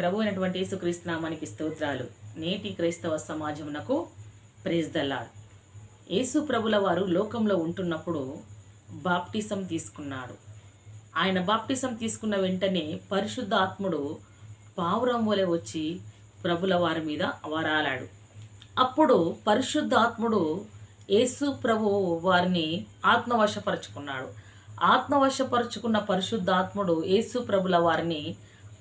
ప్రభు అయినటువంటి యేసుక్రీస్తునామానికి స్తోత్రాలు. నేటి క్రైస్తవ సమాజమునకు ప్రేజ్దల్లాడు యేసు ప్రభుల వారు లోకంలో ఉంటున్నప్పుడు బాప్టిసం తీసుకున్నాడు. ఆయన బాప్టిసం తీసుకున్న వెంటనే పరిశుద్ధ ఆత్ముడు పావురం వలె వచ్చి ప్రభుల వారి మీద వరాలాడు. అప్పుడు పరిశుద్ధ ఆత్ముడు యేసు ప్రభు వారిని ఆత్మవశపరుచుకున్నాడు. ఆత్మవశపరుచుకున్న పరిశుద్ధాత్ముడు యేసు ప్రభుల వారిని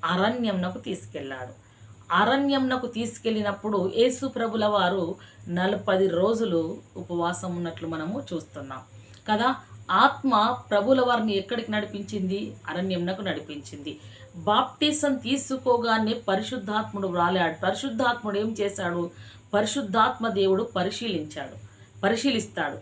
అరణ్యంనకు తీసుకెళ్ళాడు. అరణ్యంనకు తీసుకెళ్ళినప్పుడు యేసు ప్రభుల వారు నలపది రోజులు ఉపవాసం ఉన్నట్లు మనము చూస్తున్నాం. కదా? ఆత్మ ప్రభుల వారిని ఎక్కడికి నడిపించింది? అరణ్యంనకు నడిపించింది. బాప్టిసం తీసుకోగానే పరిశుద్ధాత్ముడు రాలాడు పరిశుద్ధాత్ముడు ఏం చేశాడు? పరిశుద్ధాత్మ దేవుడు పరిశీలించాడు. పరిశీలిస్తాడు.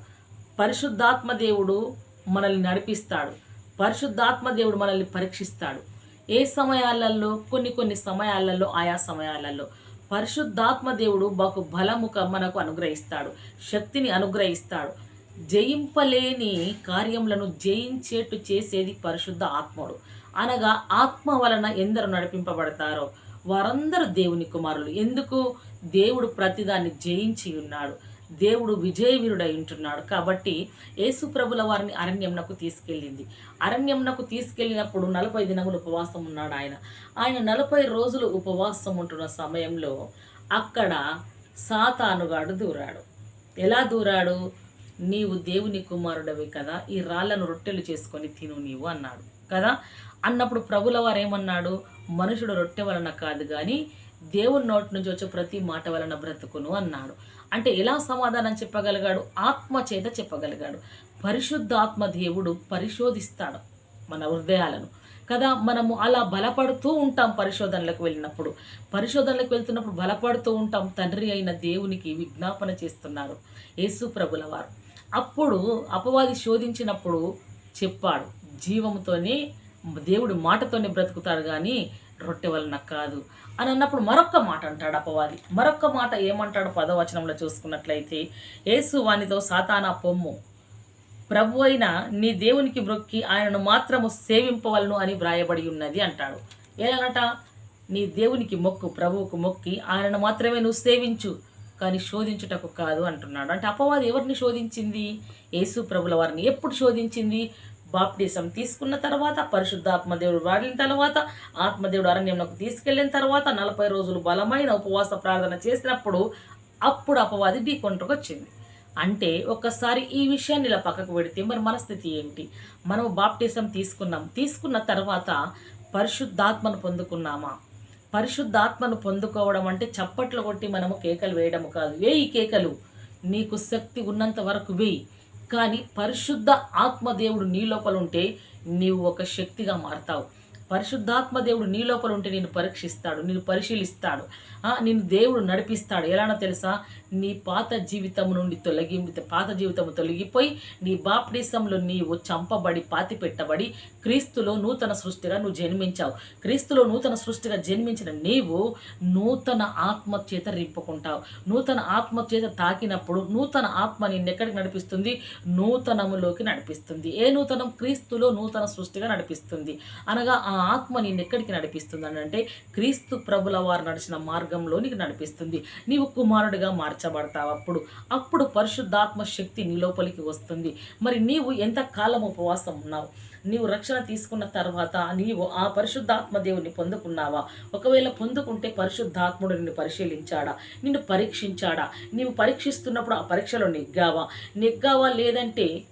పరిశుద్ధాత్మ దేవుడు మనల్ని నడిపిస్తాడు. పరిశుద్ధాత్మ దేవుడు మనల్ని పరీక్షిస్తాడు. ఏ సమయాలలో కొన్ని కొన్ని సమయాలలో ఆయా సమయాలలో. పరిశుద్ధాత్మ దేవుడు బహు బలముక మనకు అనుగ్రహిస్తాడు శక్తిని అనుగ్రహిస్తాడు. జయింపలేని కార్యములను జయించేట్టు చేసేది పరిశుద్ధ ఆత్ముడు. అనగా ఆత్మ వలన ఎందరు నడిపింపబడతారో? వారందరూ దేవుని కుమారులు. ఎందుకు? దేవుడు ప్రతిదాన్ని జయించి ఉన్నాడు. దేవుడు విజయవీరుడై ఉంటున్నాడు. కాబట్టి యేసుప్రభుల వారిని అరణ్యంనకు తీసుకెళ్ళింది. అరణ్యంనకు తీసుకెళ్ళినప్పుడు నలభై దినములు ఉపవాసం ఉన్నాడు ఆయన. ఆయన నలభై రోజులు ఉపవాసం ఉంటున్న సమయంలో అక్కడ సాతానుగాడు దూరాడు. ఎలా దూరాడు? నీవు దేవుని కుమారుడవి కదా ఈ రాళ్ళను రొట్టెలు చేసుకొని తిను నీవు అన్నాడు. కదా? అన్నప్పుడు ప్రభుల వారు ఏమన్నాడు? మనుషుడు రొట్టె వలన కాదు కానీ దేవుని నోటి నుంచి వచ్చే ప్రతి మాట వలన బ్రతుకును అన్నాడు. అంటే ఎలా సమాధానం చెప్పగలిగాడు? ఆత్మ చేత చెప్పగలిగాడు. పరిశుద్ధాత్మ దేవుడు పరిశోధిస్తాడు మన హృదయాలను. కదా మనము అలా బలపడుతూ ఉంటాం పరిశోధనలకు వెళ్ళినప్పుడు. పరిశోధనలకు వెళ్తున్నప్పుడు బలపడుతూ ఉంటాం. తండ్రి అయిన దేవునికి విజ్ఞాపన చేస్తున్నారు యేసు ప్రభుల వారు. అప్పుడు అపవాది శోధించినప్పుడు చెప్పాడు జీవముతోనే దేవుడు మాటతోనే బ్రతుకుతాడు కానీ రొట్టె వలన కాదు అని అన్నప్పుడు మరొక్క మాట అంటాడు అపవాది. మరొక్క మాట ఏమంటాడు పదవచనంలో చూసుకున్నట్లయితే యేసు వానితో సాతానా పొమ్ము. ప్రభు అయిన నీ దేవునికి మ్రొక్కి ఆయనను మాత్రము సేవింపవలను అని వ్రాయబడి ఉన్నది అంటాడు. ఎలాగట నీ దేవునికి మొక్కు ప్రభువుకు మొక్కి ఆయనను మాత్రమే నువ్వు సేవించు కానీ శోధించుటకు కాదు అంటున్నాడు. అంటే అపవాది ఎవరిని శోధించింది? యేసు ప్రభుల వారిని. ఎప్పుడు శోధించింది? బాప్టిజం తీసుకున్న తర్వాత పరిశుద్ధాత్మదేవుడు వాడిన తర్వాత ఆత్మదేవుడు అరణ్యంలోకి తీసుకెళ్ళిన తర్వాత నలభై రోజులు బలమైన ఉపవాస ప్రార్థన చేసినప్పుడు అప్పుడు అపవాది ఢీకొంటకు వచ్చింది. అంటే ఒక్కసారి ఈ విషయాన్ని ఇలా పక్కకు పెడితే మరి మన స్థితి ఏంటి? మనం బాప్టిజం తీసుకున్నాం. తీసుకున్న తర్వాత పరిశుద్ధాత్మను పొందుకున్నామా? పరిశుద్ధాత్మను పొందుకోవడం అంటే చప్పట్లు కొట్టి మనము కేకలు వేయడము కాదు. వేయి కేకలు! నీకు శక్తి ఉన్నంత వరకు వేయి. కానీ పరిశుద్ధ ఆత్మదేవుడు నీ లోపల ఉంటే నీవు ఒక శక్తిగా మారతావు. పరిశుద్ధాత్మ దేవుడు నీ లోపల ఉంటే నేను పరీక్షిస్తాడు నేను పరిశీలిస్తాడు. ఆ, దేవుడు నడిపిస్తాడు. ఎలానో తెలుసా? నీ పాత జీవితం నుండి తొలగి పాత జీవితం తొలగిపోయి నీ బాప్టిసంలో నీవు చంపబడి పాతి పెట్టబడి క్రీస్తులో నూతన సృష్టిగా నువ్వు జన్మించావు. క్రీస్తులో నూతన సృష్టిగా జన్మించిన నీవు నూతన ఆత్మ చేత రింపుకుంటావు. నూతన ఆత్మ చేత తాకినప్పుడు నూతన ఆత్మ నిన్ను ఎక్కడికి నడిపిస్తుంది? నూతనములోకి నడిపిస్తుంది. ఏ నూతనం? క్రీస్తులో నూతన సృష్టిగా నడిపిస్తుంది. అనగా ఆ ఆత్మ నిన్ను ఎక్కడికి నడిపిస్తుంది అని అంటే క్రీస్తు ప్రభుల వారు నడిచిన మార్గంలో నీకు నడిపిస్తుంది. నీవు కుమారుడిగా మార్చబడతావు అప్పుడు. అప్పుడు పరిశుద్ధాత్మ శక్తి నీ లోపలికి వస్తుంది. మరి నీవు ఎంత కాలం ఉపవాసం ఉన్నావు? నీవు రక్షణ తీసుకున్న తర్వాత నీవు ఆ పరిశుద్ధాత్మ దేవుని పొందుకున్నావా? ఒకవేళ పొందుకుంటే పరిశుద్ధాత్ముడు నిన్ను పరిశీలించాడా? నిన్ను పరీక్షించాడా? నీవు పరీక్షిస్తున్నప్పుడు ఆ పరీక్షలో నెగ్గావా? నెగ్గావా లేదంటే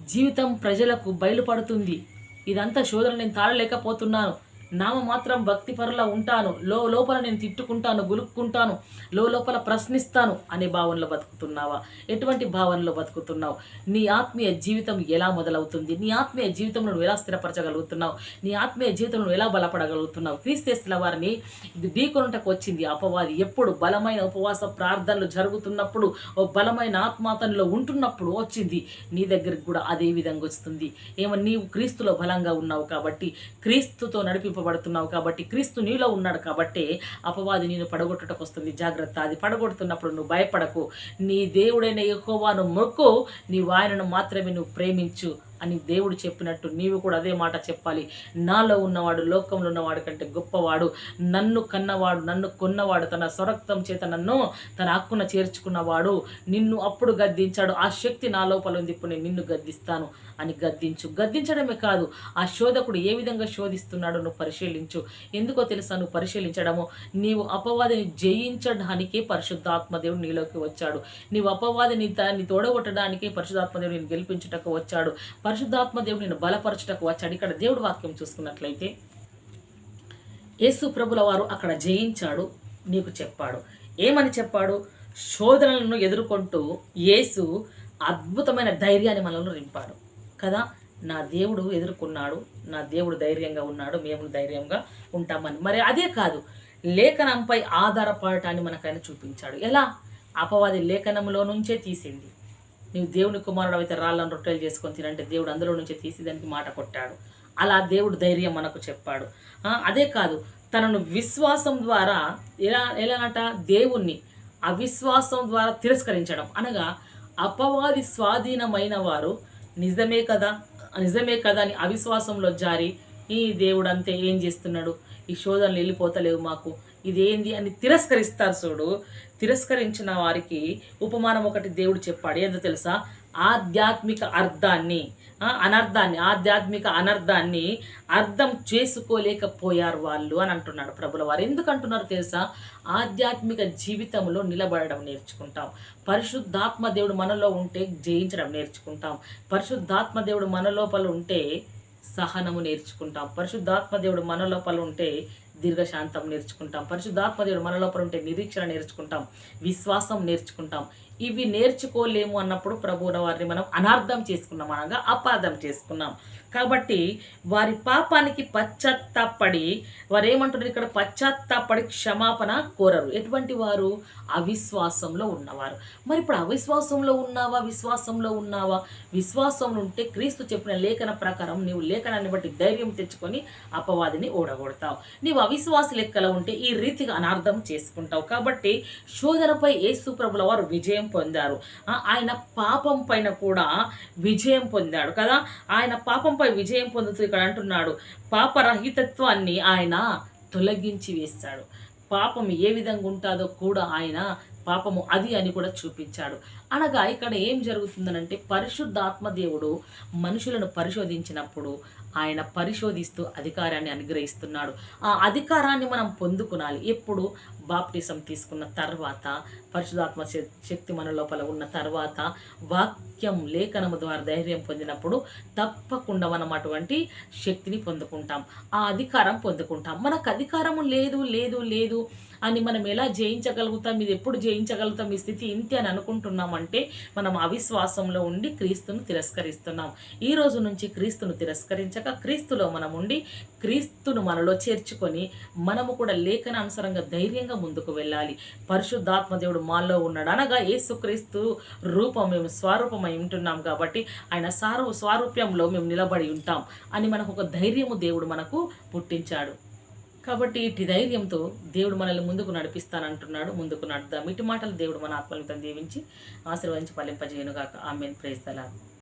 జీవితం ప్రజలకు బయలుపడుతుంది. ఇదంతా శోధన నేను తాళలేకపోతున్నాను. నామ మాత్రం భక్తి పరులా ఉంటాను. లో లోపల నేను తిట్టుకుంటాను గులుక్కుంటాను లో లోపల ప్రశ్నిస్తాను అనే భావనలో బతుకుతున్నావా? ఎటువంటి భావనలో బతుకుతున్నావు? నీ ఆత్మీయ జీవితం ఎలా మొదలవుతుంది? నీ ఆత్మీయ జీవితంలో నువ్వు ఎలా స్థిరపరచగలుగుతున్నావు? నీ ఆత్మీయ జీవితంలో ఎలా బలపడగలుగుతున్నావు? క్రీస్తేస్తుల వారిని ఇది ఢీకొనుటకు వచ్చింది అపవాది. ఎప్పుడు బలమైన ఉపవాస ప్రార్థనలు జరుగుతున్నప్పుడు ఓ బలమైన ఆత్మాతనలో ఉంటున్నప్పుడు వచ్చింది. నీ దగ్గరికి కూడా అదే విధంగా వస్తుంది. ఏమో నీవు క్రీస్తులో బలంగా ఉన్నావు కాబట్టి క్రీస్తుతో నడిపి పడుతున్నావు కాబట్టి క్రీస్తు నీలో ఉన్నాడు కాబట్టి అపవాది నేను పడగొట్టుటకు వస్తుంది. జాగ్రత్త. అది పడగొడుతున్నప్పుడు నువ్వు భయపడకు. నీ దేవుడైన ఎక్కువను మొక్కు. నీవు ఆయనను మాత్రమే నువ్వు ప్రేమించు. అని దేవుడు చెప్పినట్టు నీవు కూడా అదే మాట చెప్పాలి. నాలో ఉన్నవాడు లోకంలో ఉన్నవాడు కంటే గొప్పవాడు. నన్ను కన్నవాడు నన్ను కొన్నవాడు తన స్వరక్తం చేత నన్ను తన హక్కున చేర్చుకున్నవాడు. నిన్ను అప్పుడు గద్దించాడు. ఆ శక్తి నా లోపల ఉంది. ఇప్పుడు నేను నిన్ను గద్దిస్తాను అని గద్దించు. గద్దించడమే కాదు ఆ శోధకుడు ఏ విధంగా శోధిస్తున్నాడో నువ్వు పరిశీలించు. ఎందుకో తెలుసా నువ్వు పరిశీలించడము? నీవు అపవాదిని జయించడానికే పరిశుద్ధాత్మదేవుడు నీలోకి వచ్చాడు. నీవు అపవాదిని దాన్ని తోడగొట్టడానికి పరిశుద్ధాత్మదేవుడు నేను గెలిపించుటకు వచ్చాడు. పరిశుద్ధాత్మదేవుడు నేను బలపరచుటకు వచ్చాడు ఇక్కడ దేవుడు వాక్యం చూసుకున్నట్లయితే యేసు ప్రభుల వారు అక్కడ జయించాడు నీకు చెప్పాడు. ఏమని చెప్పాడు? శోధనలను ఎదుర్కొంటూ యేసు అద్భుతమైన ధైర్యాన్ని మనల్ని నింపాడు. కదా? నా దేవుడు ఎదుర్కొన్నాడు నా దేవుడు ధైర్యంగా ఉన్నాడు మేము ధైర్యంగా ఉంటామని. మరి అదే కాదు లేఖనంపై ఆధారపడటాన్ని మనకైనా చూపించాడు. ఎలా? అపవాది లేఖనంలో నుంచే తీసింది. నీవు దేవుని కుమారుడు అయితే రాళ్ళను రొట్టెలు చేసుకొని తినంటే దేవుడు అందులో నుంచి తీసి దానికి మాట కొట్టాడు. అలా దేవుడు ధైర్యం మనకు చెప్పాడు. అదే కాదు తనను విశ్వాసం ద్వారా ఎలా ఎలానట? దేవుణ్ణి అవిశ్వాసం ద్వారా తిరస్కరించడం. అనగా అపవాది స్వాధీనమైన వారు నిజమే కదా? నిజమే కదా అని అవిశ్వాసంలో జారి ఈ దేవుడు అంతే ఏం చేస్తున్నాడు? ఈ శోధనలు వెళ్ళిపోతలేవు మాకు. ఇదేంది అని తిరస్కరిస్తారు చూడు. తిరస్కరించిన వారికి ఉపమానం ఒకటి దేవుడు చెప్పాడు. ఏందో తెలుసా? ఆధ్యాత్మిక అర్థాన్ని అనర్థాన్ని ఆధ్యాత్మిక అనర్థాన్ని అర్థం చేసుకోలేకపోయారు వాళ్ళు అని అంటున్నాడు ప్రభుల వారు. ఎందుకంటున్నారు తెలుసా? ఆధ్యాత్మిక జీవితంలో నిలబడడం నేర్చుకుంటాం. పరిశుద్ధాత్మ దేవుడు మనలో ఉంటే జయించడం నేర్చుకుంటాం. పరిశుద్ధాత్మ దేవుడు మన లోపల ఉంటే సహనము నేర్చుకుంటాం. పరిశుద్ధాత్మ దేవుడు మన లోపల ఉంటే దీర్ఘశాంతం నేర్చుకుంటాం. పరిశుద్ధాత్మ దేవుడు మనలోపల ఉంటే నిరీక్షణ నేర్చుకుంటాం. విశ్వాసం నేర్చుకుంటాం. ఇవి నేర్చుకోలేము అన్నప్పుడు ప్రభువున వారిని మనం అనార్థం చేసుకున్నాం అనగా అపార్థం చేసుకున్నాం. కాబట్టి వారి పాపానికి పశ్చాత్తాపడి వారు ఏమంటున్నారు ఇక్కడ పశ్చాత్తాపడి క్షమాపణ కోరరు. ఎటువంటి వారు? అవిశ్వాసంలో ఉన్నవారు. మరి ఇప్పుడు అవిశ్వాసంలో ఉన్నావా? విశ్వాసంలో ఉన్నావా? విశ్వాసం ఉంటే క్రీస్తు చెప్పిన లేఖన ప్రకారం నీవు లేఖనాన్ని బట్టి ధైర్యం తెచ్చుకొని అపవాదిని ఓడగొడతావు. నీవు అవిశ్వాస లెక్కలో ఉంటే ఈ రీతిగా అనార్థం చేసుకుంటావు. కాబట్టి శోధనపై యేసు ప్రభుల వారు విజయం పొందారు. ఆయన పాపం పైన కూడా విజయం పొందాడు కదా. ఆయన పాపంపై విజయం పొందుతూ ఇక్కడ అంటున్నాడు పాపరహితత్వాన్ని ఆయన తొలగించి వేస్తాడు. పాపం ఏ విధంగా ఉంటుందో కూడా ఆయన పాపము అది అని కూడా చూపించాడు. అనగా ఇక్కడ ఏం జరుగుతుందనంటే పరిశుద్ధాత్మ దేవుడు మనుషులను పరిశోధించినప్పుడు ఆయన పరిశోధిస్తూ అధికారాన్ని అనుగ్రహిస్తున్నాడు. ఆ అధికారాన్ని మనం పొందుకునాలి. ఎప్పుడు బాప్టిజం తీసుకున్న తర్వాత పరిశుధాత్మ శక్తి మన లోపల ఉన్న తర్వాత వాక్యం లేఖనము ద్వారా ధైర్యం పొందినప్పుడు తప్పకుండా మనం అటువంటి శక్తిని పొందుకుంటాం. ఆ అధికారం పొందుకుంటాం. మనకు అధికారము లేదు లేదు లేదు అని మనం ఎలా జయించగలుగుతాం ఇది ఎప్పుడు జయించగలుగుతాం ఈ స్థితి ఇంతే అని అనుకుంటున్నామంటే మనం అవిశ్వాసంలో ఉండి క్రీస్తును తిరస్కరిస్తున్నాం. ఈ రోజు నుంచి క్రీస్తును తిరస్కరించక క్రీస్తులో మనం ఉండి క్రీస్తును మనలో చేర్చుకొని మనము కూడా లేఖనానుసారంగా ధైర్యంగా ముందుకు వెళ్ళాలి. పరిశుద్ధాత్మ దేవుడు మాలో ఉన్నాడు. అనగా యేసుక్రీస్తు రూపం మేము స్వరూపమై ఉంటున్నాం కాబట్టి ఆయన సారు స్వారూప్యంలో మేము నిలబడి ఉంటాం అని మనకు ఒక ధైర్యము దేవుడు మనకు పుట్టించాడు. కాబట్టి ఇటు ధైర్యంతో దేవుడు మనల్ని ముందుకు నడిపిస్తానంటున్నాడు ముందుకు నడుద్దాం. ఇటు మాటలు దేవుడు మన ఆత్మలను దీవించి ఆశీర్వదించి పలింపజేయనుగాక ఆమెన్. ప్రేస్తలాగా